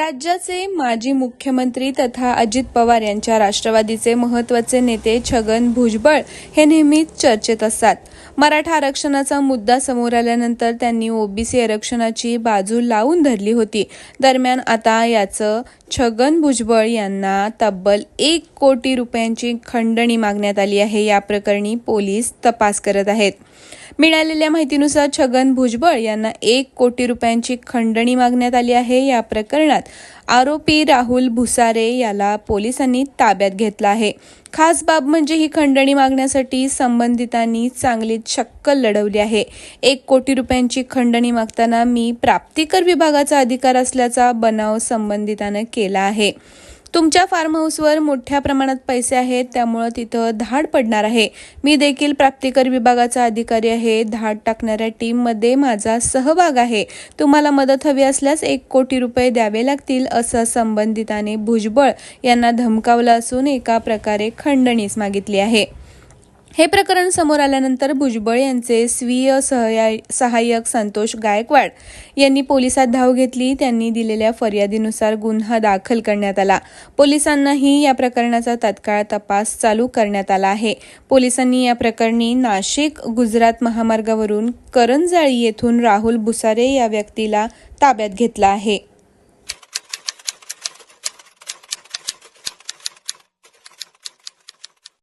राज्याचे माजी मुख्यमंत्री तथा अजित पवार यांच्या राष्ट्रवादीचे महत्त्वाचे नेते छगन भुजबळ हे नेहमीच चर्चेत असतात. मराठा आरक्षणाचा मुद्दा समोर आल्यानंतर त्यांनी ओबीसी आरक्षणाची बाजू लावून धरली होती. दरम्यान आता याचं छगन भुजबळ यांना तब्बल एक कोटी रुपयांची खंडणी मागण्यात आली आहे. या प्रकरणी पोलीस तपास करत आहेत. मिळालेल्या माहितीनुसार छगन भुजबळ यांना एक कोटी रुपयांची खंडणी मागण्यात आली आहे. या प्रकरणात आरोपी राहुल भुसारे याला पोलिसांनी ताब्यात घेतला आहे. खास बाब म्हणजे ही खंडणी मागण्यासाठी संबंधितांनी चांगली शक्कल लढवली आहे. एक कोटी रुपयांची खंडणी मागताना मी प्राप्तिकर विभागाचा अधिकार असल्याचा बनाव संबंधितानं केला आहे. तुमच्या फार्म हाऊसवर मोठ्या प्रमाणात पैसे आहेत त्यामुळं तिथं धाड पडणार आहे. मी देखील प्राप्तिकर विभागाचा अधिकारी आहे. धाड टाकणाऱ्या टीममध्ये माझा सहभाग आहे. तुम्हाला मदत हवी असल्यास एक कोटी रुपये द्यावे लागतील असं संबंधिताने भुजबळ यांना धमकावलं असून एका प्रकारे खंडणीस मागितली आहे. हे प्रकरण समोर आल्यानंतर भुजबळ यांचे स्वीय सहया सहाय्यक संतोष गायकवाड यांनी पोलिसात धाव घेतली. त्यांनी दिलेल्या फर्यादीनुसार गुन्हा दाखल करण्यात आला. पोलिसांनाही या प्रकरणाचा तत्काळ तपास चालू करण्यात आला आहे. पोलिसांनी या प्रकरणी नाशिक गुजरात महामार्गावरून करंजाळी येथून राहुल भुसारे या व्यक्तीला ताब्यात घेतला आहे.